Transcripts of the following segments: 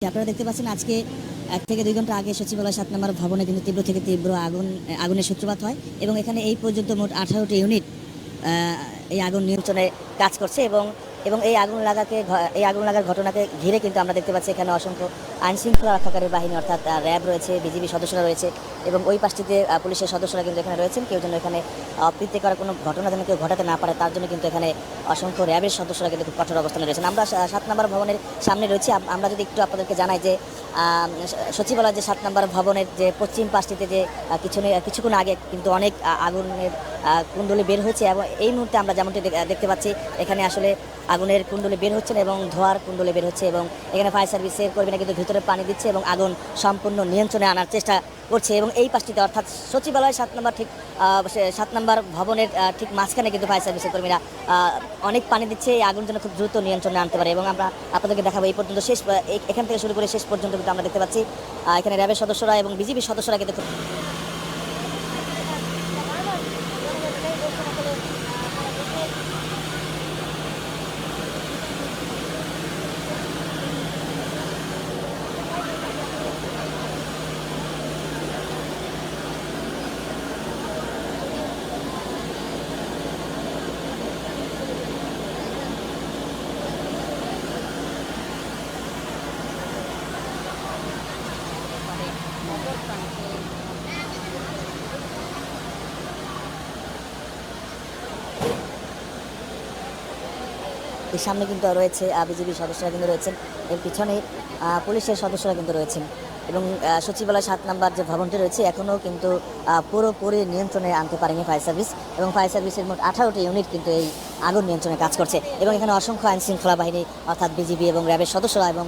আপনারা দেখতে পাচ্ছেন আজকে এক থেকে দুই ঘণ্টা আগে সচিবালয় সাত নম্বর ভবনে কিন্তু তীব্র থেকে তীব্র আগুন, আগুনের সূত্রপাত হয় এবং এখানে এই পর্যন্ত মোট আঠারোটি ইউনিট এই আগুন নিয়ন্ত্রণে কাজ করছে এবং এবং এই আগুন লাগাকে এই আগুন লাগার ঘটনাকে ঘিরে কিন্তু আমরা দেখতে পাচ্ছি এখানে অসংখ্য আইন শৃঙ্খলা রক্ষাকারী বাহিনী, অর্থাৎ র্যাব রয়েছে, বিজিবি সদস্যরা রয়েছে এবং ওই পাশটিতে পুলিশের সদস্যরা কিন্তু এখানে রয়েছেন। কেউ যেন এখানে অপ্রীতিকর কোনো ঘটনা যেন কেউ ঘটাতে না পারে, তার জন্য কিন্তু এখানে অসংখ্য র্যাবের সদস্যরা কিন্তু খুব কঠোর অবস্থানে রয়েছেন। আমরা সাত নম্বর ভবনের সামনে রয়েছি। আমরা যদি একটু আপনাদেরকে জানাই যে সচিবালয় যে সাত নম্বর ভবনের যে পশ্চিম পাশটিতে যে কিছু কিছুক্ষণ আগে কিন্তু অনেক আগুনের কুণ্ডলি বের হয়েছে এবং এই মুহূর্তে আমরা যেমনটি দেখতে পাচ্ছি, এখানে আসলে আগুনের কুণ্ডলে বের হচ্ছেন এবং ধোয়ার কুণ্ডলে বের হচ্ছে এবং এখানে ফায়ার সার্ভিসের কর্মীরা কিন্তু ভিতরে পানি দিচ্ছে এবং আগুন সম্পূর্ণ নিয়ন্ত্রণে আনার চেষ্টা করছে এবং এই পাশটিতে অর্থাৎ সচিবালয় সাত নম্বর ঠিক সাত নম্বর ভবনের ঠিক মাঝখানে কিন্তু ফায়ার সার্ভিসের কর্মীরা অনেক পানি দিচ্ছে। এই আগুন যেন খুব দ্রুত নিয়ন্ত্রণে আনতে পারে এবং আমরা আপনাদেরকে দেখাবো এই পর্যন্ত শেষ এখান থেকে শুরু করে শেষ পর্যন্ত কিন্তু আমরা দেখতে পাচ্ছি। এখানে র্যাবের সদস্যরা এবং বিজিবি সদস্যরা কিন্তু এর সামনে কিন্তু রয়েছে বিজেপির সদস্যরা কিন্তু রয়েছেন। এর পিছনে পুলিশের সদস্যরা কিন্তু রয়েছেন। এবং সচিবালয় সাত নম্বর যে ভবনটি রয়েছে, এখনও কিন্তু পুরোপুরি নিয়ন্ত্রণে আনতে পারেনি ফায়ার সার্ভিস। এবং ফায়ার সার্ভিসের মোট আঠারোটি ইউনিট কিন্তু এই আগুন নিয়ন্ত্রণে কাজ করছে। এবং এখানে অসংখ্য আইন শৃঙ্খলা বাহিনী, অর্থাৎ বিজিবি এবং র্যাবের সদস্যরা এবং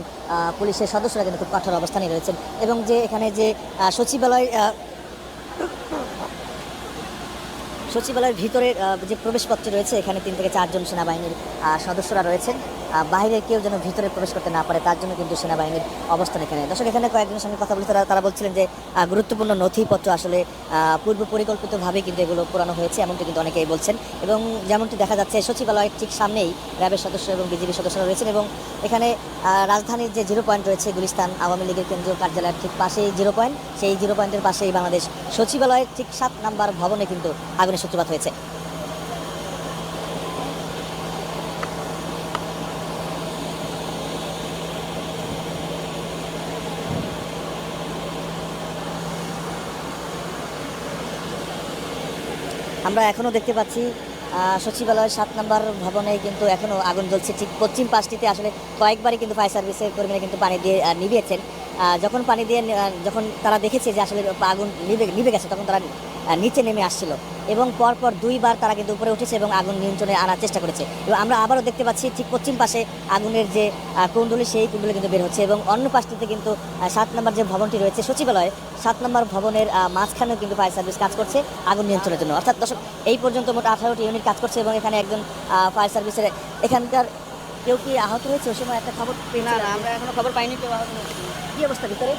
পুলিশের সদস্যরা কিন্তু খুব কঠোর অবস্থানে রয়েছেন। এবং যে এখানে যে সচিবালয় সচিবালয়ের ভিতরে যে প্রবেশপত্র রয়েছে এখানে তিন থেকে চারজন সেনাবাহিনীর সদস্যরা রয়েছেন। আহ, বাইরে কেউ যেন ভিতরে প্রবেশ করতে না পারে তার জন্য কিন্তু সেনাবাহিনীর অবস্থান এখানে। দর্শক এখানে কয়েকজনের সঙ্গে কথা বলে তারা বলছিলেন যে গুরুত্বপূর্ণ নথিপত্র আসলে পূর্ব পরিকল্পিতভাবে কিন্তু এগুলো পুরানো হয়েছে এমনটি কিন্তু অনেকেই বলছেন। এবং যেমনটি দেখা যাচ্ছে সচিবালয়ের ঠিক সামনেই র্যাবের সদস্য এবং বিজেপি সদস্যরা রয়েছেন এবং এখানে রাজধানীর যে জিরো পয়েন্ট রয়েছে গুলিস্তান আওয়ামী লীগের কেন্দ্রীয় কার্যালয়ের ঠিক পাশেই জিরো পয়েন্ট সেই জিরো পয়েন্টের পাশেই বাংলাদেশ সচিবালয়ের ঠিক সাত নাম্বার ভবনে কিন্তু আগুনের সূত্রপাত হয়েছে। আমরা এখনও দেখতে পাচ্ছি সচিবালয়ের সাত নম্বর ভবনে কিন্তু এখনও আগুন জ্বলছে। ঠিক পশ্চিম পাশটিতে আসলে কয়েকবারই কিন্তু ফায়ার সার্ভিসের কর্মীরা কিন্তু পানি দিয়ে নিবিয়েছেন যখন পানি দিয়ে যখন তারা দেখেছে যে আসলে আগুন নিভে নিভে গেছে তখন তারা নিচে নেমে আসছিল। এবং পরপর দুইবার তারা কিন্তু উপরে উঠেছে এবং আগুন নিয়ন্ত্রণে আনার চেষ্টা করেছে। এবং আমরা আবারও দেখতে পাচ্ছি ঠিক পশ্চিম পাশে আগুনের যে কুণ্ডলী সেই কুণ্ডলি কিন্তু বের হচ্ছে এবং অন্য পাশটিতে কিন্তু সাত নম্বর যে ভবনটি রয়েছে সচিবালয় সাত নম্বর ভবনের মাঝখানেও কিন্তু ফায়ার সার্ভিস কাজ করছে আগুন নিয়ন্ত্রণের জন্য। অর্থাৎ দর্শক এই পর্যন্ত মোট আঠারোটি ইউনিট কাজ করছে এবং এখানে একজন ফায়ার সার্ভিসের এখানকার কেউ কি আহত হয়েছে? ওই সময় একটা খবর না না আমরা এখনও খবর পাইনি কেউ আহত হয়েছে। কি অবস্থা ভিতরে?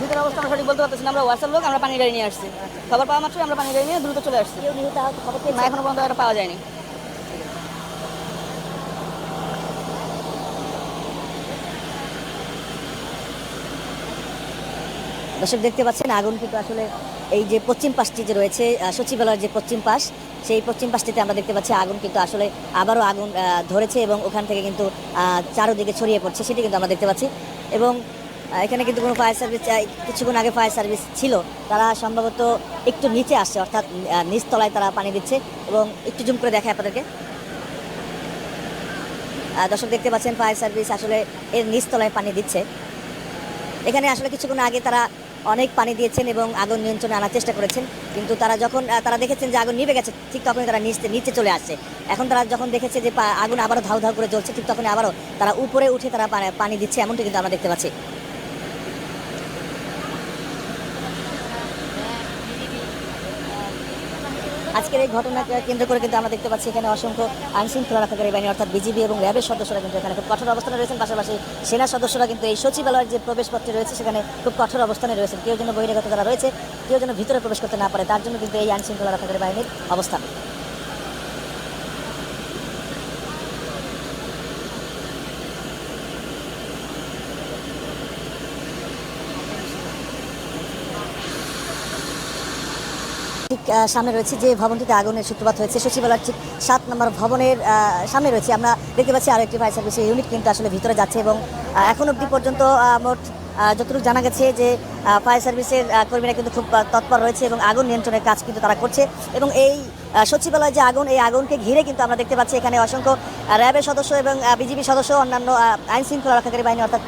ভিতরে অবস্থা আমরা সঠিক বলতে পারতেছি আমরা ওয়াসার লোক আমরা পানি গাড়ি নিয়ে আসছি। খবর পাওয়া মাত্রই আমরা পানি গাড়ি নিয়ে দ্রুত চলে আসছি। না এখনও পর্যন্ত এটা পাওয়া যায়নি। দর্শক দেখতে পাচ্ছেন আগুন কিন্তু আসলে এই যে পশ্চিম পাশটি যে রয়েছে সচিবালয়ের যে পশ্চিম পাশ সেই পশ্চিম পাশটিতে আমরা দেখতে পাচ্ছি আগুন কিন্তু আসলে আবারও আগুন আহ, ধরেছে এবং ওখান থেকে কিন্তু আহ, চারোদিকে ছড়িয়ে পড়ছে সেটি কিন্তু আমরা দেখতে পাচ্ছি। এবং এখানে কিন্তু কোনো ফায়ার সার্ভিস কিছুক্ষণ আগে ফায়ার সার্ভিস ছিল। তারা সম্ভবত একটু নিচে আসছে, অর্থাৎ নিচতলায় তারা পানি দিচ্ছে এবং একটু জুম করে দেখায় আপনাদেরকে। দর্শক দেখতে পাচ্ছেন ফায়ার সার্ভিস আসলে এর নিচতলায় পানি দিচ্ছে। এখানে আসলে কিছুক্ষণ আগে তারা অনেক পানি দিয়েছেন এবং আগুন নিয়ন্ত্রণে আনার চেষ্টা করেছেন। কিন্তু তারা যখন তারা দেখেছেন যে আগুন নিভে গেছে, ঠিক তখনই তারা নিচে নিচে চলে আসছে। এখন তারা যখন দেখেছে যে আগুন আবারও ধাউ ধাউ করে জ্বলছে, ঠিক তখনই আবারও তারা উপরে উঠে তারা পানি দিচ্ছে, এমনটি কিন্তু আমরা দেখতে পাচ্ছি। আজকের এই ঘটনাকে কেন্দ্র করে কিন্তু আমরা দেখতে পাচ্ছি এখানে অসংখ্য আইন শৃঙ্খলা রক্ষাকারী বাহিনী, অর্থাৎ বিজিবি এবং র্যাবের সদস্যরা কিন্তু এখানে খুব কঠোর অবস্থানে রয়েছেন। পাশাপাশি সেনা সদস্যরা কিন্তু এই সচিবালয়ের যে প্রবেশপত্রে রয়েছে, সেখানে খুব কঠোর অবস্থানে রয়েছেন। কেউ যেন বহিরাগত তারা রয়েছে, কেউ যেন ভিতরে প্রবেশ করতে না পারে, তার জন্য কিন্তু এই আইন শৃঙ্খলা রক্ষাকারী বাহিনীর অবস্থান। ঠিক সামনে রয়েছে যে ভবনটিতে আগুনের সূত্রপাত হয়েছে, সচিবালয়ের ঠিক সাত নম্বর ভবনের সামনে রয়েছে। আমরা দেখতে পাচ্ছি আরও একটি ফায়ার সার্ভিসের ইউনিট কিন্তু আসলে ভিতরে যাচ্ছে এবং এখন অবধি পর্যন্ত মোট যতটুকু জানা গেছে যে ফায়ার সার্ভিসের কর্মীরা কিন্তু খুব তৎপর রয়েছে এবং আগুন নিয়ন্ত্রণের কাজ কিন্তু তারা করছে এবং এই সচিবালয় যে আগুন, এই আগুনকে ঘিরে কিন্তু আমরা দেখতে পাচ্ছি এখানে অসংখ্য র্যাবের সদস্য এবং বিজিবি সদস্য, অন্যান্য আইন শৃঙ্খলা রক্ষাকারী বাহিনী অর্থাৎ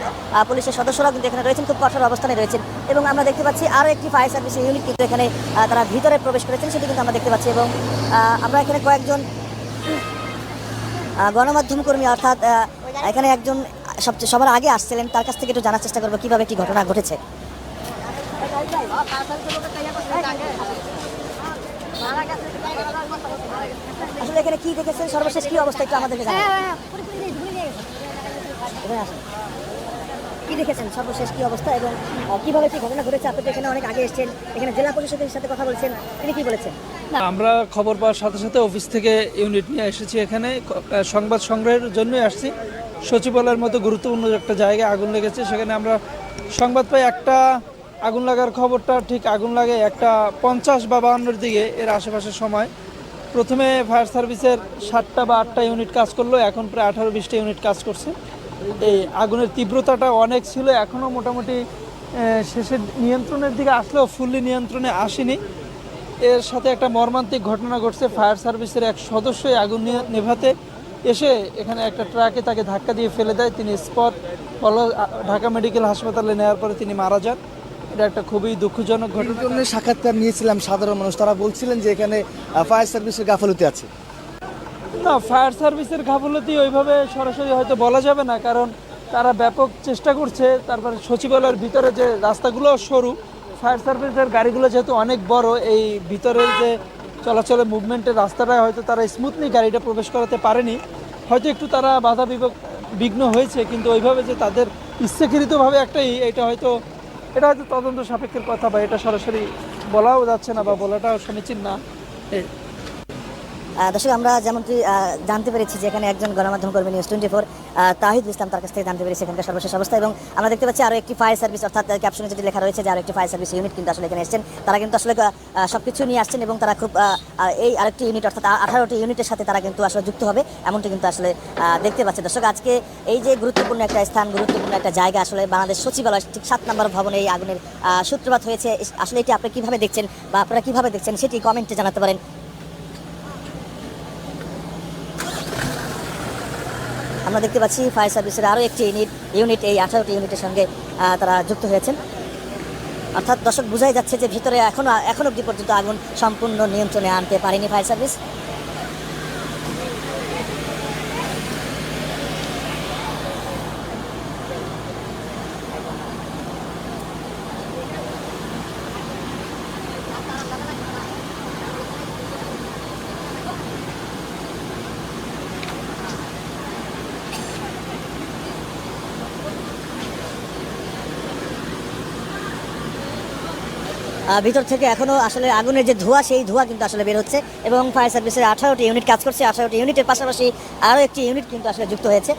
পুলিশের সদস্যরাও কিন্তু এখানে রয়েছেন, খুব কঠোর অবস্থানে রয়েছেন এবং আমরা দেখতে পাচ্ছি আরও একটি ফায়ার সার্ভিসের ইউনিট কিন্তু এখানে তারা ভিতরে প্রবেশ করেছেন, সেটি কিন্তু আমরা দেখতে পাচ্ছি এবং আমরা এখানে কয়েকজন গণমাধ্যম কর্মী অর্থাৎ এখানে একজন সবচেয়ে, সবার আগে আসছিলেন, তার কাছ থেকে একটু জানার চেষ্টা করব কীভাবে কি ঘটনা ঘটেছে। আসলে এখানে কি দেখেছেন? সর্বশেষ কি অবস্থা একটু আমাদেরকে জানান। কি দেখেছেন? সর্বশেষ কি অবস্থা এবং কীভাবে কি ঘটনা ঘটেছে? আপনি এখানে অনেক আগে এসেছেন। এখানে জেলা পরিষদের সাথে কথা বলছেন। তিনি কি বলেছেন? আমরা খবর পাওয়ার সাথে সাথে অফিস থেকে ইউনিট নিয়ে এসেছি এখানে। সংবাদ সংগ্রহের জন্যই আসছি। সচিবালয়ের মতো গুরুত্বপূর্ণ একটা জায়গায় আগুন লেগেছে। সেখানে আমরা সংবাদ পাই একটা আগুন লাগার খবরটা ঠিক আগুন লাগে একটা পঞ্চাশ বা বাহান্নর দিকে এর আশেপাশের সময়। প্রথমে ফায়ার সার্ভিসের সাতটা বা আটটা ইউনিট কাজ করল, এখন প্রায় আঠারো বিশটা ইউনিট কাজ করছে। এই আগুনের তীব্রতাটা অনেক ছিল, এখনও মোটামুটি শেষের নিয়ন্ত্রণের দিকে আসলেও ফুললি নিয়ন্ত্রণে আসেনি। এর সাথে একটা মর্মান্তিক ঘটনা ঘটছে, ফায়ার সার্ভিসের এক সদস্যই আগুন নেভাতে এসে এখানে একটা ট্রাকে তাকে ধাক্কা দিয়ে ফেলে দেয়। তিনি স্পট ঢাকা মেডিকেল হাসপাতালে নেওয়ার পরে তিনি মারা যান। এটা একটা খুবই দুঃখজনক ঘটনা। সাক্ষাৎকার নিয়েছিলাম সাধারণ মানুষ। তারা বলছিলেন যে এখানে ফায়ার সার্ভিসের গাফলতি আছে। না ফায়ার সার্ভিসের গাফলতি ওইভাবে সরাসরি হয়তো বলা যাবে না কারণ তারা ব্যাপক চেষ্টা করছে। তারপরে সচিবালয়ের ভিতরে যে রাস্তাগুলো সরু ফায়ার সার্ভিসের গাড়িগুলো যেহেতু অনেক বড় এই ভিতরের যে চলাচলের মুভমেন্টের রাস্তাটা হয়তো তারা স্মুথলি গাড়িটা প্রবেশ করাতে পারেনি। হয়তো একটু তারা বাধা বিঘ্ন হয়েছে কিন্তু ওইভাবে যে তাদের ইচ্ছাকৃতভাবে একটাই এটা হয়তো এটা হয়তো তদন্ত সাপেক্ষের কথা বা এটা সরাসরি বলাও যাচ্ছে না বা বলাটাও সমীচীন না। দর্শক, আমরা যেমনটি জানতে পেরেছি যে এখানে একজন গণমাধ্যম কর্মী news twenty four Tahid Islam তার কাছ থেকে জানতে পেরেছি এখানকার সর্বশেষ অবস্থা এবং আমরা দেখতে পাচ্ছি আরও একটি ফায়ার সার্ভিস, অর্থাৎ ক্যাপশনে যেটি লেখা রয়েছে যে আরও একটি ফায়ার সার্ভিস ইউনিট কিন্তু আসলে এখানে এসেছেন। তারা কিন্তু আসলে সব কিছু নিয়ে আসছেন এবং তারা খুব এই আরেকটি ইউনিট অর্থাৎ আঠারোটি ইউনিটের সাথে তারা কিন্তু আসলে যুক্ত হবে, এমনটি কিন্তু আসলে দেখতে পাচ্ছি। দর্শক, আজকে এই যে গুরুত্বপূর্ণ একটা স্থান, গুরুত্বপূর্ণ একটা জায়গা আসলে বাংলাদেশ সচিবালয়, ঠিক সাত নম্বর ভবনে এই আগুনের সূত্রপাত হয়েছে। আসলে এটি আপনি কীভাবে দেখছেন বা আপনারা কীভাবে দেখছেন সেটি কমেন্টে জানাতে পারেন। আমরা দেখতে পাচ্ছি ফায়ার সার্ভিসের আরও একটি ইউনিট ইউনিট, এই আঠারোটি ইউনিটের সঙ্গে তারা যুক্ত হয়েছেন। অর্থাৎ দর্শক, বোঝাই যাচ্ছে যে ভিতরে এখনও এখন অব্দি পর্যন্ত আগুন সম্পূর্ণ নিয়ন্ত্রণে আনতে পারেনি ফায়ার সার্ভিস। ভিতর থেকে এখনও আসলে আগুনের যে ধোঁয়া সেই ধোঁয়া কিন্তু আসলে বের হচ্ছে এবং ফায়ার সার্ভিসের আঠারোটি ইউনিট কাজ করছে। আঠারোটি ইউনিটের পাশাপাশি আরও একটি ইউনিট কিন্তু আসলে যুক্ত হয়েছে।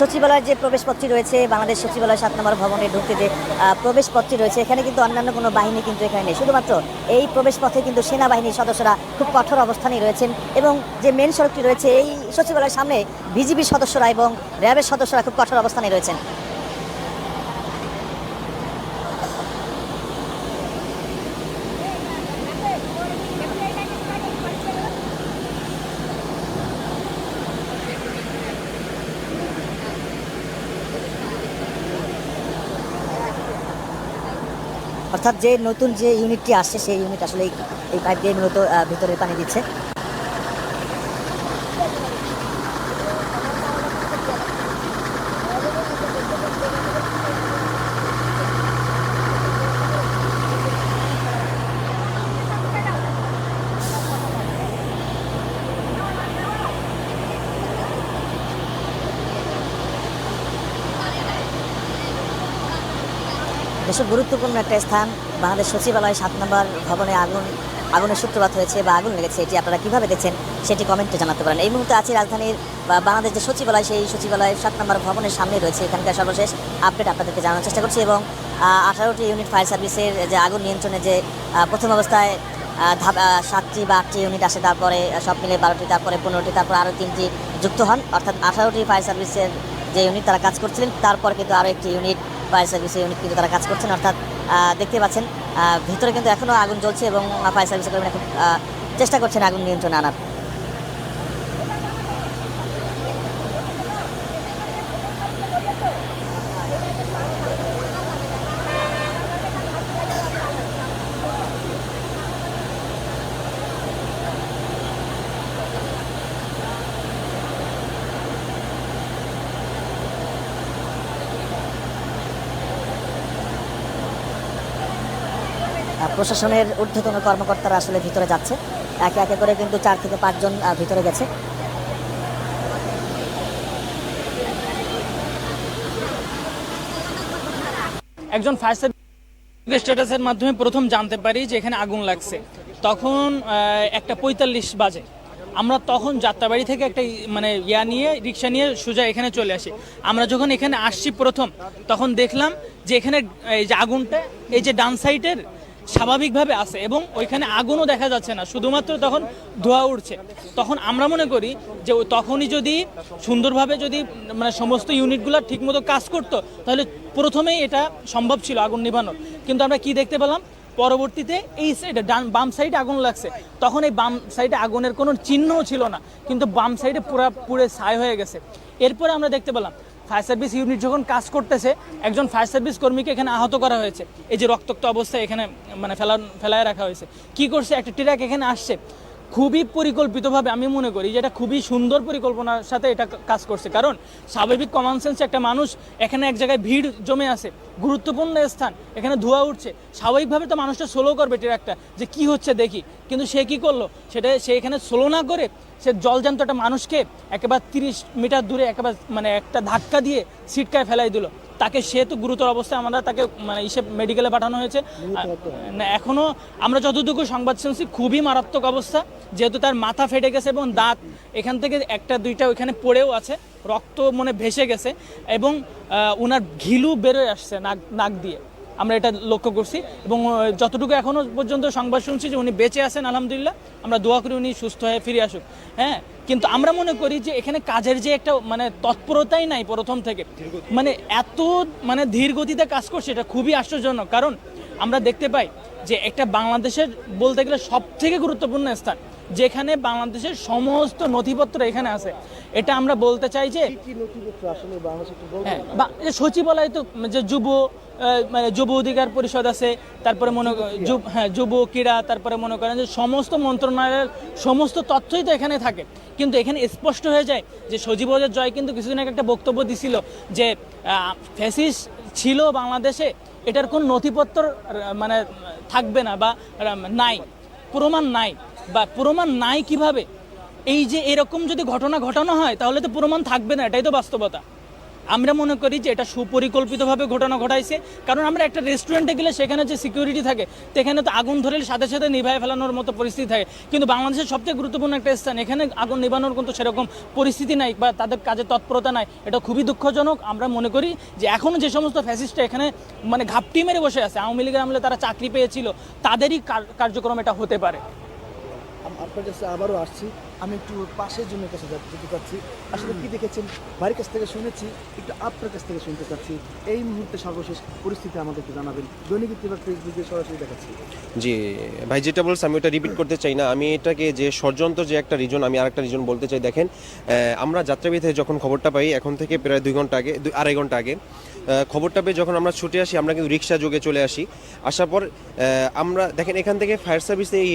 সচিবালয়ের যে প্রবেশপত্রটি রয়েছে বাংলাদেশ সচিবালয় সাত নম্বর ভবনে ঢুকতে যে আহ, প্রবেশপত্রটি রয়েছে এখানে কিন্তু অন্যান্য কোনো বাহিনী কিন্তু এখানে নেই। শুধুমাত্র এই প্রবেশপথে কিন্তু সেনাবাহিনীর সদস্যরা খুব কঠোর অবস্থানেই রয়েছেন এবং যে মেন সড়কটি রয়েছে এই সচিবালয়ের সামনে বিজিবির সদস্যরা এবং র্যাবের সদস্যরা খুব কঠোর অবস্থানে রয়েছেন। অর্থাৎ যে নতুন যে ইউনিটটি আসছে, সেই ইউনিট আসলে এই- পাইপ দিয়ে মূলত ভিতরে পানি দিচ্ছে। বেশ গুরুত্বপূর্ণ একটা স্থান, বাংলাদেশ সচিবালয়, সাত নম্বর ভবনে আগুন, আগুনের সূত্রপাত হয়েছে বা আগুন লেগেছে, এটি আপনারা কীভাবে দেখছেন সেটি কমেন্টে জানাতে পারেন। এই মুহূর্তে আছি রাজধানীর, বা বাংলাদেশ যে সচিবালয়, সেই সচিবালয় সাত নম্বর ভবনের সামনে রয়েছে এখানকার সর্বশেষ আপডেট আপনাদেরকে জানানোর চেষ্টা করছি এবং আঠারোটি ইউনিট ফায়ার সার্ভিসের যে আগুন নিয়ন্ত্রণে যে প্রথম অবস্থায় সাতটি বা আটটি ইউনিট আসে, তারপরে সব মিলে বারোটি, তারপরে পনেরোটি, তারপর আরও তিনটি যুক্ত হন। অর্থাৎ আঠারোটি ফায়ার সার্ভিসের যে ইউনিট তারা কাজ করছিলেন, তারপর কিন্তু আরও একটি ইউনিট ফায়ার সার্ভিসের ইউনিট কিন্তু তারা কাজ করছেন। অর্থাৎ দেখতে পাচ্ছেন ভিতরে কিন্তু এখনও আগুন জ্বলছে এবং ফায়ার সার্ভিসের কর্মীরা এখন চেষ্টা করছেন আগুন নিয়ন্ত্রণে আনার। প্রশাসনের ঊর্ধ্বতন কর্মকর্তারা আসলে ভিতরে যাচ্ছে। একে একে করে কিন্তু চার থেকে পাঁচজন ভিতরে গেছে। একজন ফায়ার সার্ভিস স্ট্যাটাসের মাধ্যমে প্রথম জানতে পারি যে এখানে আগুন লাগছে। তখন একটা পঁয়তাল্লিশ বাজে। আমরা তখন যাত্রাবাড়ি থেকে একটা মানে ইয়া নিয়ে, রিক্সা নিয়ে সোজা এখানে চলে আসি। আমরা যখন এখানে আসছি প্রথম, তখন দেখলাম যে এখানে, এই যে আগুনটা, এই যে ডান সাইডের স্বাভাবিকভাবে আছে এবং ওইখানে আগুনও দেখা যাচ্ছে না। শুধুমাত্র তখন ধোয়া উঠছে তখন আমরা মনে করি যে তখনই যদি সুন্দরভাবে যদি মানে সমস্ত ইউনিটগুলো ঠিকমতো কাজ করতো, তাহলে প্রথমেই এটা সম্ভব ছিল আগুন নিভানোর। কিন্তু আমরা কি দেখতে পেলাম? পরবর্তীতে এই সাইডে ডান বাম সাইডে আগুন লাগছে। তখন এই বাম সাইডে আগুনের কোনো চিহ্নও ছিল না। কিন্তু বাম সাইডে পুরা পুরে ছাই হয়ে গেছে। এরপরে আমরা দেখতে পেলাম ফায়ার সার্ভিস ইউনিট যখন কাজ করতেছে, একজন ফায়ার সার্ভিস কর্মীকে এখানে আহত করা হয়েছে। এই যে রক্তাক্ত অবস্থায় এখানে মানে ফেলা ফেলায় রাখা হয়েছে। কি করছে? একটা ট্রাক এখানে আসছে। খুবই পরিকল্পিতভাবে আমি মনে করি যে এটা খুবই সুন্দর পরিকল্পনার সাথে এটা কাজ করছে। কারণ স্বাভাবিক কমন সেন্স একটা মানুষ এখানে এক জায়গায় ভিড় জমে আছে, গুরুত্বপূর্ণ স্থান, এখানে ধোয়া উঠছে। স্বাভাবিকভাবে তো মানুষটা স্লো করবে ট্রাকটা যে কি হচ্ছে দেখি। কিন্তু সে কি করল? সেটা সে এখানে স্লো না করে সে জলজান্ত একটা মানুষকে একেবারে তিরিশ মিটার দূরে একেবারে মানে একটা ধাক্কা দিয়ে সিটকায় ফেলাই দিল। তাকে সে তো গুরুতর অবস্থায় আমরা তাকে মানে ইসে মেডিকেলে পাঠানো হয়েছে। না এখনও আমরা যতটুকু সংবাদ শুনছি, খুবই মারাত্মক অবস্থা। যেহেতু তার মাথা ফেটে গেছে এবং দাঁত এখান থেকে একটা, দুইটা ওইখানে পড়েও আছে, রক্ত মনে ভেসে গেছে এবং ওনার ঘিলু বেরোয় আসছে নাক নাক দিয়ে। আমরা এটা লক্ষ্য করছি এবং যতটুকু এখনও পর্যন্ত সংবাদ শুনছি যে উনি বেঁচে আছেন আলহামদুলিল্লাহ আমরা দোয়া করি উনি সুস্থ হয়ে ফিরে আসুক। হ্যাঁ কিন্তু আমরা মনে করি যে এখানে কাজের যে একটা মানে তৎপরতাই নাই প্রথম থেকে। মানে এত মানে ধীর গতিতে কাজ করছে এটা খুবই আশ্চর্যজনক। কারণ আমরা দেখতে পাই যে একটা বাংলাদেশের বলতে গেলে সব থেকে গুরুত্বপূর্ণ স্থান যেখানে বাংলাদেশের সমস্ত নথিপত্র এখানে আছে। এটা আমরা বলতে চাই যে হ্যাঁ সচিবালয় তো যে যুব মানে যুব অধিকার পরিষদ আছে তারপরে মনে হ্যাঁ যুব ক্রীড়া তারপরে মনে করেন যে সমস্ত মন্ত্রণালয়ের সমস্ত তথ্যই তো এখানে থাকে। কিন্তু এখানে স্পষ্ট হয়ে যায় যে সজীবদের জয় কিন্তু কিছুদিন আগে একটা বক্তব্য দিছিল যে ফ্যাসিস ছিল বাংলাদেশে এটার কোন নথিপত্র মানে থাকবে না বা নাই প্রমাণ নাই বা প্রমাণ নাই কীভাবে? এই যে এরকম যদি ঘটনা ঘটানো হয় তাহলে তো প্রমাণ থাকবে না এটাই তো বাস্তবতা। আমরা মনে করি যে এটা সুপরিকল্পিতভাবে ঘটনা ঘটাইছে। কারণ আমরা একটা রেস্টুরেন্টে গেলে সেখানে যে সিকিউরিটি থাকে, সেখানে তো আগুন ধরে সাথে সাথে নিভায় ফেলানোর মতো পরিস্থিতি থাকে। কিন্তু বাংলাদেশের সবচেয়ে গুরুত্বপূর্ণ একটা স্থান, এখানে আগুন নিভানোর কিন্তু সেরকম পরিস্থিতি নাই বা তাদের কাজে তৎপরতা নাই। এটা খুবই দুঃখজনক। আমরা মনে করি যে এখনও যে সমস্ত ফ্যাসিস্টরা এখানে মানে ঘাপটি মেরে বসে আছে, আওয়ামী লীগের আমলে তারা চাকরি পেয়েছিল, তাদেরই কার্যক্রম এটা হতে পারে। আপনার কাছে আবারও আসছি। আমি একটু পাশের জন্য কাছে যেতে চাচ্ছি। আসলে কি দেখেছেন? বাড়ির কাছ থেকে শুনেছি, একটু আপনার কাছ থেকে শুনতে চাচ্ছি। এই মুহূর্তে সর্বশেষ পরিস্থিতি আমাদের একটু জানাবেন। দৈনিক ইত্তেফাক ফেসবুকে সরাসরি দেখাচ্ছি। জি, ভাই, যেটা বলছে, আমি ওটা রিপিট করতে চাই না। আমি এটাকে যে ষড়যন্ত্র যে একটা রিজন আমি আরেকটা রিজন বলতে চাই, দেখেন আমরা যাত্রাবিদ থেকে যখন খবরটা পাই, এখন থেকে প্রায় দুই ঘণ্টা আগে, দুই, আড়াই ঘণ্টা আগে খবরটা পেয়ে যখন আমরা ছুটে আসি, আমরা কিন্তু রিক্সা যোগে চলে আসি। আসার পর আমরা, দেখেন, এখান থেকে ফায়ার সার্ভিস এই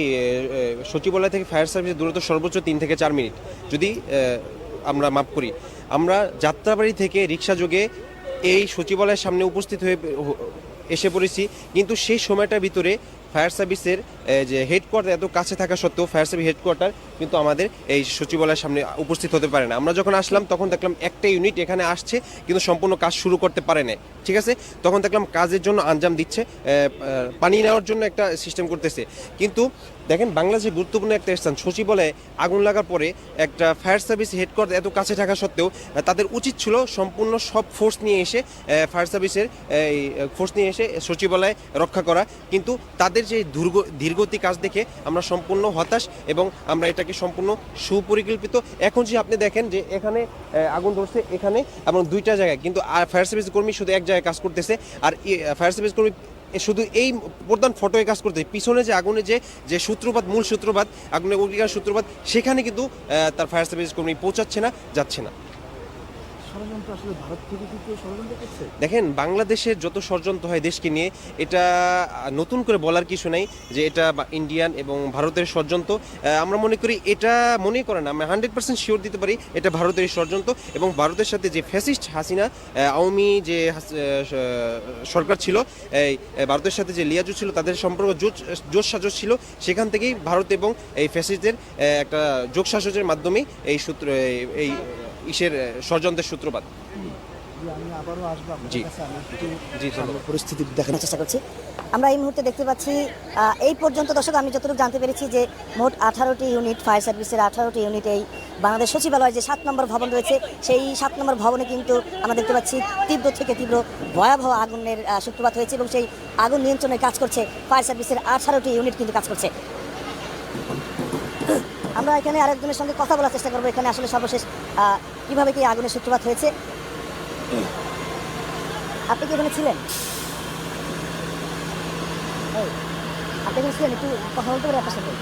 সচিবালয় থেকে ফায়ার সার্ভিসের দূরত্ব সর্বোচ্চ তিন থেকে চার মিনিট। যদি আমরা মাপ করি। আমরা যাত্রাবাড়ি থেকে রিক্সা যোগে এই সচিবালয়ের সামনে উপস্থিত হয়ে এসে পড়েছি। কিন্তু সেই সময়টার ভিতরে ফায়ার সার্ভিসের যে হেডকোয়ার্টার এত কাছে থাকা সত্ত্বেও ফায়ার সার্ভিস হেডকোয়ার্টার কিন্তু আমাদের এই সচিবালয়ের সামনে উপস্থিত হতে পারে না। আমরা যখন আসলাম তখন দেখলাম একটা ইউনিট এখানে আসছে, কিন্তু সম্পূর্ণ কাজ শুরু করতে পারে না ঠিক আছে? তখন দেখলাম কাজের জন্য আঞ্জাম দিচ্ছে পানি নেওয়ার জন্য একটা সিস্টেম করতেছে। কিন্তু দেখেন বাংলাদেশের গুরুত্বপূর্ণ একটা স্থান। সচিবালয়ে আগুন লাগার পরে একটা ফায়ার সার্ভিস হেডকোয়ার্টার এত কাছে থাকা সত্ত্বেও তাদের উচিত ছিল সম্পূর্ণ সব ফোর্স নিয়ে এসে ফায়ার সার্ভিসের ফোর্স নিয়ে এসে সচিবালয়ে রক্ষা করা। কিন্তু তাদের যে দুর্গ ধীরগতি কাজ দেখে আমরা সম্পূর্ণ হতাশ এবং আমরা এটাকে সম্পূর্ণ সুপরিকল্পিত। এখন যে আপনি দেখেন যে এখানে আগুন ধরছে এখানে এবং দুইটা জায়গায়। কিন্তু ফায়ার সার্ভিস কর্মী শুধু এক জায়গায় কাজ করতেছে। আর ফায়ার সার্ভিস কর্মী শুধু এই প্রধান ফটোয় কাজ করতে পিছনে যে আগুনে যে যে সূত্রপাত, মূল সূত্রপাত, আগুনের অগ্নিকার সূত্রপাত, সেখানে কিন্তু তার ফায়ার সার্ভিস কর্মী পৌঁছাচ্ছে না, যাচ্ছে না। আসলে ভারত থেকে কি কেউ ষড়যন্ত্র করছে? দেখেন বাংলাদেশের যত ষড়যন্ত্র হয় দেশকে নিয়ে, এটা নতুন করে বলার কিছু নাই যে এটা ইন্ডিয়ান এবং ভারতের ষড়যন্ত্র। আমরা মনে করি এটা মনে করে না, আমরা হান্ড্রেড পার্সেন্ট শিওর দিতে পারি এটা ভারতের ষড়যন্ত্র এবং ভারতের সাথে যে ফ্যাসিস্ট হাসিনা আওয়ামী যে সরকার ছিল ভারতের সাথে যে লিয়াজু ছিল, তাদের সম্পর্ক জোট সাজস ছিল, সেখান থেকেই ভারত এবং এই ফ্যাসিস্টদের একটা যোগ সাজসের মাধ্যমে এই সূত্র, এই- ইসের ষড়যন্ত্রের সূত্রপাত যে আমি আবারও আসব আপনার জি। জি পরিস্থিতি দেখানোর চেষ্টা করছি। আমরা এই মুহূর্তে দেখতে পাচ্ছি এই পর্যন্ত দর্শক আমি যতটুকু জানতে পেরেছি যে মোট আঠারোটি ইউনিট ফায়ার সার্ভিসের আঠারোটি ইউনিট এই বাংলাদেশ সচিবালয় যে সাত নম্বর ভবন রয়েছে সেই সাত নম্বর ভবনে কিন্তু আমরা দেখতে পাচ্ছি তীব্র থেকে তীব্র ভয়াবহ আগুনের সূত্রপাত হয়েছে এবং সেই আগুন নিয়ন্ত্রণে কাজ করছে ফায়ার সার্ভিসের আঠারোটি ইউনিট কিন্তু কাজ করছে। আমরা এখানে আরেকজনের সঙ্গে কথা বলার চেষ্টা করব। এখানে আসলে সর্বশেষ আহ, কীভাবে কি আগুনের সূত্রপাত হয়েছে আপনি কি এখানে ছিলেন? আপনি এখানে ছিলেন? একটু কথা বলতে পারি আপনার সাথে?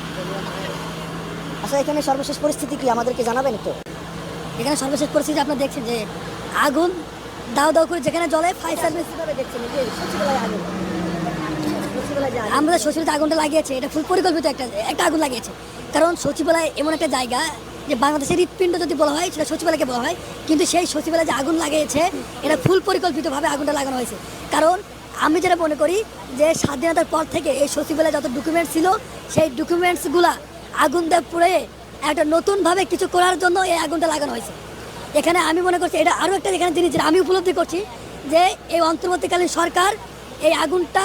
আচ্ছা এখানে সর্বশেষ পরিস্থিতি কি? আমাদেরকে জানাবেন একটু? এখানে সর্বশেষ পরিস্থিতি আপনারা দেখছেন যে আগুন দাও দাও করে যেখানে জ্বলে ফায়ার সার্ভিস কীভাবে দেখছেন? যে সচিবালয়ে আগুন। সচিবালয়ে যে আগুন। আমরা সচিবালয় আগুনটা লাগিয়েছে এটা ফুল পরিকল্পিত একটা একটা আগুন লাগিয়েছে। কারণ সচিবালয় এমন একটা জায়গা যে বাংলাদেশের হৃৎপিণ্ড যদি বলা হয়, সেটা সচিবালয়কে বলা হয়, কিন্তু সেই সচিবালয়ে যে আগুন লাগিয়েছে, এটা ফুল পরিকল্পিতভাবে আগুনটা লাগানো হয়েছে। কারণ আমি যেটা মনে করি যে স্বাধীনতার পর থেকে এই সচিবালয়ে যত ডকুমেন্টস ছিল, সেই ডকুমেন্টসগুলা আগুন দিয়ে পুড়ে একটা নতুনভাবে কিছু করার জন্য এই আগুনটা লাগানো হয়েছে। এখানে আমি মনে করছি, এটা আরও একটা এখানে জিনিস আমি উপলব্ধি করছি, যে এই অন্তর্বর্তীকালীন সরকার এই আগুনটা,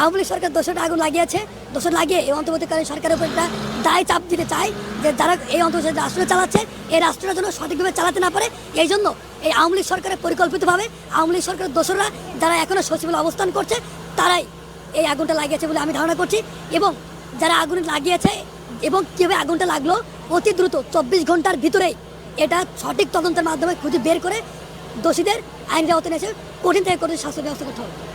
আওয়ামী লীগ সরকার দোষটা আগুন লাগিয়েছে দোষ লাগিয়ে এই অন্তর্বর্তীকালীন সরকারের উপর একটা দায় চাপ দিতে চায় যে যারা এই অন্তর্বর্তী রাষ্ট্র চালাচ্ছে, এই রাষ্ট্রটা যেন সঠিকভাবে চালাতে না পারে। এই জন্য এই আওয়ামী লীগ সরকারের পরিকল্পিতভাবে আওয়ামী লীগ সরকারের দোষরা যারা এখনও সচিবালয় অবস্থান করছে, তারাই এই আগুনটা লাগিয়েছে বলে আমি ধারণা করছি এবং যারা আগুন লাগিয়েছে এবং কীভাবে আগুনটা লাগল, অতি দ্রুত চব্বিশ ঘণ্টার ভিতরেই এটা সঠিক তদন্তের মাধ্যমে খুঁজে বের করে দোষীদের আইনের আওতায় এসে কঠিন থেকে কঠিন শাস্তি ব্যবস্থা করতে হবে।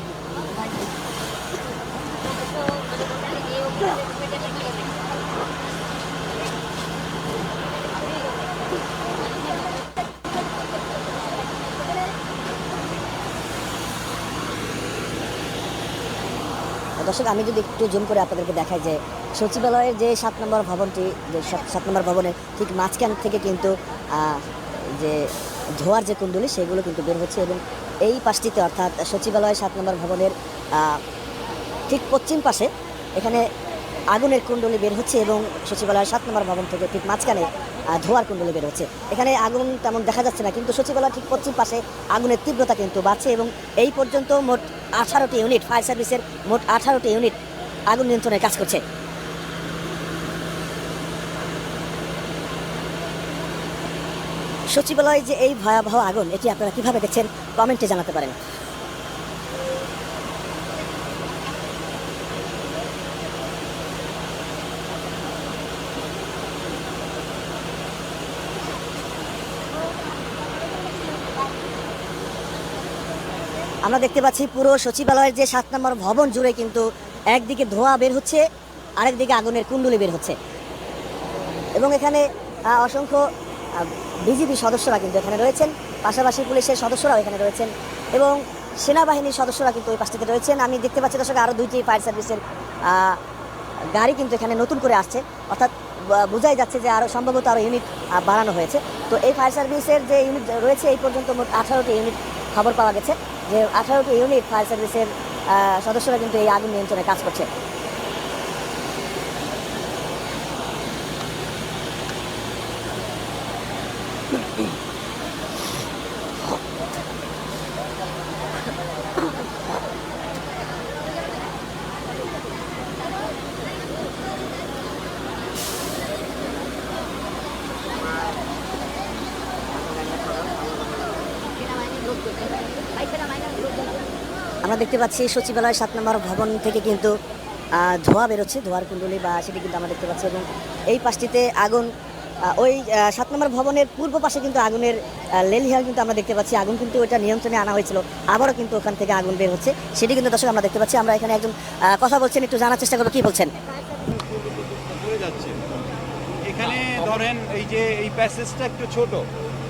দর্শক, আমি যদি একটু জুম করে আপনাদেরকে দেখাই যে সচিবালয়ের যে সাত নম্বর ভবনটি, যে সাত- নম্বর ভবনের ঠিক মাঝখান থেকে কিন্তু যে ধোয়ার যে কুণ্ডলি, সেগুলো কিন্তু বের হচ্ছে এবং এই পাশটিতে অর্থাৎ সচিবালয় সাত নম্বর ভবনের ঠিক পশ্চিম পাশে এখানে আগুনের কুণ্ডলি বের হচ্ছে এবং সচিবালয়ের সাত নম্বর ভবন থেকে ঠিক মাঝখানে ধোঁয়ার কুণ্ডলি বের হচ্ছে। এখানে আগুন তেমন দেখা যাচ্ছে না, কিন্তু সচিবালয়ের ঠিক পশ্চিম পাশে আগুনের তীব্রতা কিন্তু বাড়ছে এবং এই পর্যন্ত মোট আঠারোটি ইউনিট, ফায়ার সার্ভিসের মোট আঠারোটি ইউনিট আগুন নিয়ন্ত্রণের কাজ করছে। সচিবালয়ে যে এই ভয়াবহ আগুন, এটি আপনারা কীভাবে দেখছেন, কমেন্টে জানাতে পারেন। আমরা দেখতে পাচ্ছি পুরো সচিবালয়ের যে সাত নম্বর ভবন জুড়ে কিন্তু একদিকে ধোঁয়া বের হচ্ছে, আরেকদিকে আগুনের কুণ্ডলি বের হচ্ছে। এবং এখানে অসংখ্য বিজেপি সদস্যরা কিন্তু এখানে রয়েছেন, পাশাপাশি পুলিশের সদস্যরাও এখানে রয়েছেন এবং সেনাবাহিনীর সদস্যরা কিন্তু ওই পাশ থেকে রয়েছেন। আমি দেখতে পাচ্ছি দর্শক আরও দুইটি ফায়ার সার্ভিসের গাড়ি কিন্তু এখানে নতুন করে আসছে। অর্থাৎ বোঝাই যাচ্ছে যে আরও সম্ভবত আরও ইউনিট বাড়ানো হয়েছে। তো এই ফায়ার সার্ভিসের যে ইউনিট রয়েছে, এই পর্যন্ত মোট আঠারোটি ইউনিট খবর পাওয়া গেছে। যে আঠারোটি ইউনিট ফায়ার সার্ভিসের সদস্যরা কিন্তু এই আগুন নিয়ন্ত্রণে কাজ করছে আমরা দেখতে পাচ্ছি, সচিবালয় সাত নম্বর ভবন থেকে কিন্তু ধোঁয়া বেরোচ্ছে, ধোঁয়ার কুণ্ডলী বা সেটি কিন্তু আমরা দেখতে পাচ্ছি এবং এই পাশটিতে আগুন ওই সাত নম্বর ভবনের পূর্ব পাশে কিন্তু আগুনের লেলিহাল কিন্তু আমরা দেখতে পাচ্ছি, আগুন কিন্তু ওইটা নিয়ন্ত্রণে আনা হয়েছিল, আবারও কিন্তু ওখান থেকে আগুন বের হচ্ছে, সেটি কিন্তু দর্শক আমরা দেখতে পাচ্ছি, আমরা এখানে একজন কথা বলছেন, একটু জানার চেষ্টা করব, কী বলছেন? এখানে ধরেন এই যে এই প্যাসেজটা একটু ছোট।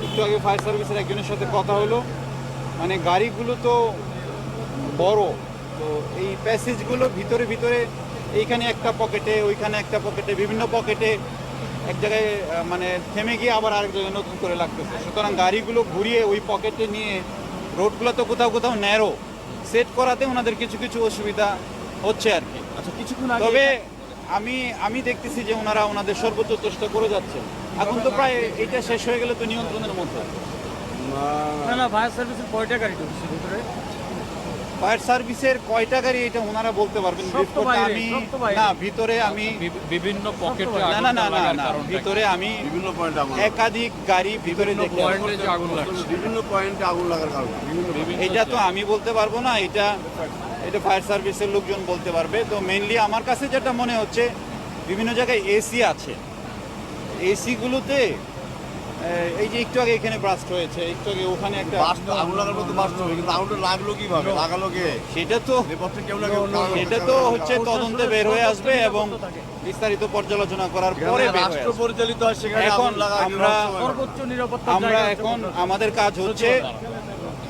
একটু আগে ফায়ার সার্ভিসের একজনের সাথে কথা হলো। মানে গাড়িগুলো তো বড়। তো এই প্যাসেজগুলো ভিতরে ভিতরে এইখানে একটা পকেটে ওইখানে একটা পকেটে বিভিন্ন পকেটে এক জায়গায় মানে থেমে গিয়ে আবার আরেক জায়গায় নতুন করে লাগতেছে। সুতরাং গাড়িগুলো ঘুরিয়ে ওই পকেটে নিয়ে রোডগুলো তো কোথাও কোথাও ন্যারো। সেট করাতে ওনাদের কিছু কিছু অসুবিধা হচ্ছে আর কি। আচ্ছা কিছুক্ষণ তবে আমি আমি দেখতেছি যে ওনারা ওনাদের সর্বোচ্চ চেষ্টা করে যাচ্ছেন। এখন তো প্রায় এটা শেষ হয়ে গেলে তো নিয়ন্ত্রণের মধ্যে। না না ফায়ার সার্ভিসের কয়টা গাড়ি ঢুকছে ভিতরে। ফায়ার সার্ভিসের কয়টা গাড়ি এটা ওনারা বলতে পারবেন? আমি। না ভিতরে আমি বিভিন্ন পকেটে না না না না না ভিতরে আমি বিভিন্ন পয়েন্টে আগুন একাধিক গাড়ি ভিতরে বিভিন্ন দেখে পয়েন্টে আগুন লাগছে। বিভিন্ন পয়েন্টে আগুন লাগার কারণ। এটা তো আমি বলতে পারব না এটা এটা ফায়ার সার্ভিসের লোকজন বলতে পারবে। তো মেইনলি আমার কাছে যেটা মনে হচ্ছে বিভিন্ন জায়গায় এসি আছে। এসিগুলোতে এই যে একটু আগে এখানে ব্রাস্ট হয়েছে একটু আগে ওখানে একটা আগুন লাগার মতো বাস হবে কিন্তু আগুনটা লাগল কীভাবে? লাগালো কে? সেটা তো নেপথ্যে কেউ না কেউ তো হচ্ছে তদন্তে বের হয়ে আসবে এবং বিস্তারিত পর্যালোচনা করার পরে রাষ্ট্র পরিচালিত হয় সেখানে এখন আগুন লাগা আমরা- সর্বোচ্চ নিরাপত্তা আমরা এখন আমাদের কাজ হচ্ছে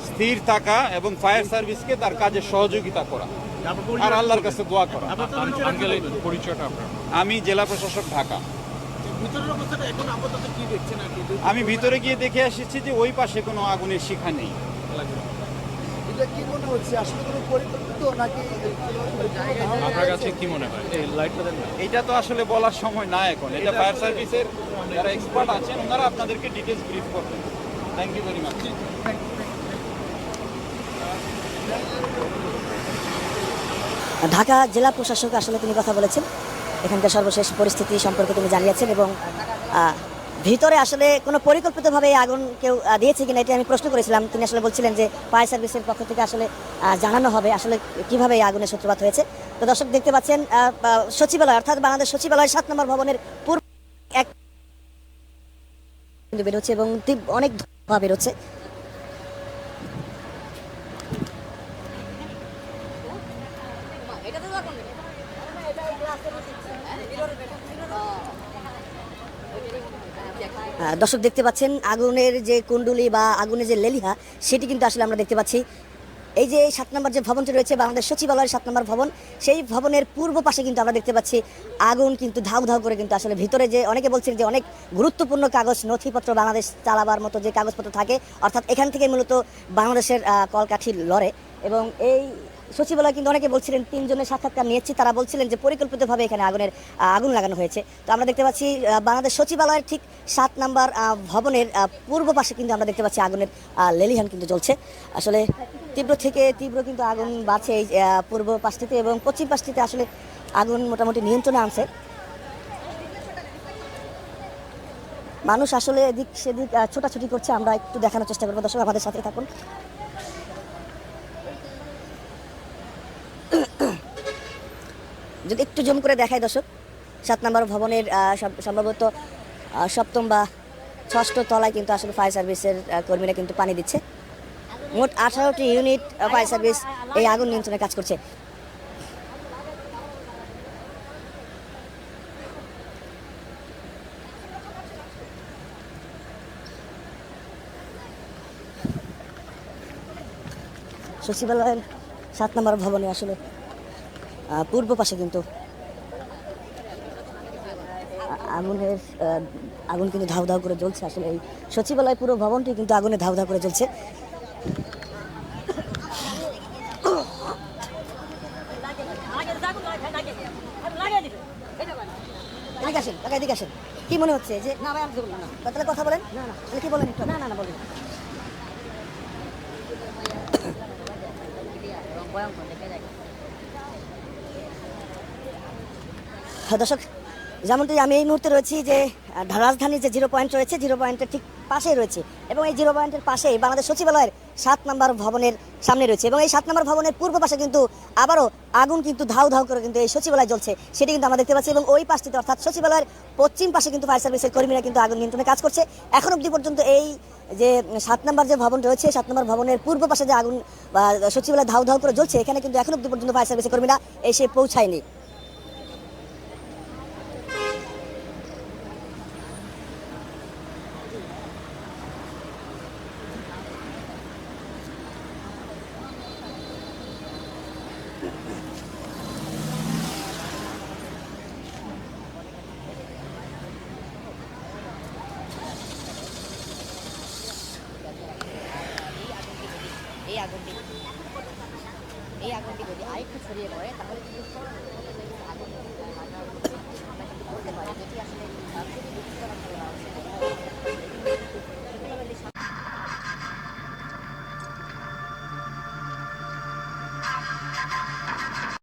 স্থির থাকা এবং ফায়ার সার্ভিসকে তার কাজে সহযোগিতা করা। আর আল্লাহর কাছে দোয়া করা। আমি জেলা প্রশাসক ঢাকা। আমি ভিতরে গিয়ে দেখে এসেছি যে ওই পাশে কোনো আগুনের শিখা নেই। এটা কি মনে হচ্ছে? আসলে কোনো পরিকল্পিত নাকি আপনার কাছে কি মনে হয়? এই লাইটটা দেন না। এটা তো আসলে বলার সময় না এখন। এটা ফায়ার সার্ভিসের যারা এক্সপার্ট আছেন ওনারা আপনাদেরকে ডিটেলস ব্রিফ করবেন। Thank you very much Dhaka জেলা প্রশাসক আসলে তিনি কথা বলেছেন। এখানকার সর্বশেষ পরিস্থিতি সম্পর্কে তিনি জানিয়েছেন এবং ভিতরে আসলে কোনো পরিকল্পিতভাবে আগুন কেউ দিয়েছে কিনা এটা আমি প্রশ্ন করেছিলাম। তিনি আসলে বলছিলেন যে ফায়ার সার্ভিসের পক্ষ থেকে আসলে জানানো হবে আসলে কীভাবে এই আগুনের সূত্রপাত হয়েছে। তো দর্শক দেখতে পাচ্ছেন সচিবালয় অর্থাৎ বাংলাদেশ সচিবালয় সাত নম্বর ভবনের পূর্ব এক বেরোচ্ছে এবং অনেক ধোঁয়া বেরোচ্ছে। আহ, দর্শক দেখতে পাচ্ছেন, আগুনের যে কুণ্ডলি বা আগুনের যে লেলিহা, সেটি কিন্তু আসলে আমরা দেখতে পাচ্ছি। এই যে সাত নম্বর যে ভবনটি রয়েছে, বাংলাদেশ সচিবালয়ের সাত নম্বর ভবন, সেই ভবনের পূর্ব পাশে কিন্তু আমরা দেখতে পাচ্ছি, আগুন কিন্তু ধাউ ধাউ করে কিন্তু আসলে ভিতরে যে অনেকে বলছেন যে অনেক গুরুত্বপূর্ণ কাগজ, নথিপত্র বাংলাদেশ চালাবার মতো যে কাগজপত্র থাকে, অর্থাৎ এখান থেকে মূলত বাংলাদেশের কলকাঠি লড়ে। এবং এই সচিবালয় কিন্তু অনেকে বলছিলেন, তিনজনের সাক্ষাৎকার নিয়েছি। তারা বলছিলেন যে পরিকল্পিতভাবে এখানে আগুনের আগুন লাগানো হয়েছে। তো আমরা দেখতে পাচ্ছি বাংলাদেশ সচিবালয়ের ঠিক সাত নাম্বার ভবনের পূর্ব পাশে কিন্তু আমরা দেখতে পাচ্ছি আগুনের লেলিহান কিন্তু জ্বলছে। আসলে তীব্র থেকে তীব্র কিন্তু আগুন বাড়ছে এই পূর্ব পাশটিতে এবং পশ্চিম পাশটিতে আসলে আগুন মোটামুটি নিয়ন্ত্রণে আনছে। মানুষ আসলে এদিক সেদিক ছোটাছুটি করছে। আমরা একটু দেখানোর চেষ্টা করব। দর্শক, আমাদের সাথে থাকুন। যদি একটু জুম করে দেখায় দর্শক, সাত নম্বর ভবনের সম্ভবত সপ্তম বা ষষ্ঠ তলায় কিন্তু আসলে ফায়ার সার্ভিসের কর্মীরা কিন্তু পানি দিচ্ছে। মোট আঠারোটি ইউনিট ফায়ার সার্ভিস এই আগুন নিয়ন্ত্রণে কাজ করছে। সচিবালয়ের সাত নম্বর ভবনে আসলে পূর্ব পাশে কিন্তু আগুনের আগুন কিন্তু ধাউ ধাউ করে জ্বলছে। আসলে এই সচিবালয় পুরো ভবনটি কিন্তু আগুনে ধাউ ধাউ করে জ্বলছে। এদিকে আসেন কাকা এদিকে আসেন। কি মনে হচ্ছে যে না ভাই আমি না। তাহলে কথা বলেন। না না। তাহলে কি বলেন একটু? না না না বলেন। হ্যাঁ, দর্শক, যেমনটি আমি এই মুহূর্তে রয়েছি যে রাজধানীর যে জিরো পয়েন্ট রয়েছে জিরো পয়েন্টের ঠিক পাশেই রয়েছে এবং এই জিরো পয়েন্টের পাশেই বাংলাদেশ সচিবালয়ের সাত নম্বর ভবনের সামনে রয়েছে এবং এই সাত নম্বর ভবনের পূর্ব পাশে কিন্তু আবারও আগুন কিন্তু ধাউ ধাউ করে কিন্তু এই সচিবালয় জ্বলছে, সেটি কিন্তু আমরা দেখতে পাচ্ছি এবং ওই পাশটিতে অর্থাৎ সচিবালয়ের পশ্চিম পাশে কিন্তু ফায়ার সার্ভিসের কর্মীরা কিন্তু আগুন নিয়ন্ত্রণে কাজ করছে। এখন অবধি পর্যন্ত এই যে, সাত নম্বর যে ভবন রয়েছে, সাত নম্বর ভবনের পূর্ব পাশে যে আগুন, বা সচিবালয় ধাউ ধাউ করে জ্বলছে, এখানে কিন্তু এখন অবধি পর্যন্ত ফায়ার সার্ভিসের কর্মীরা এসে পৌঁছায়নি।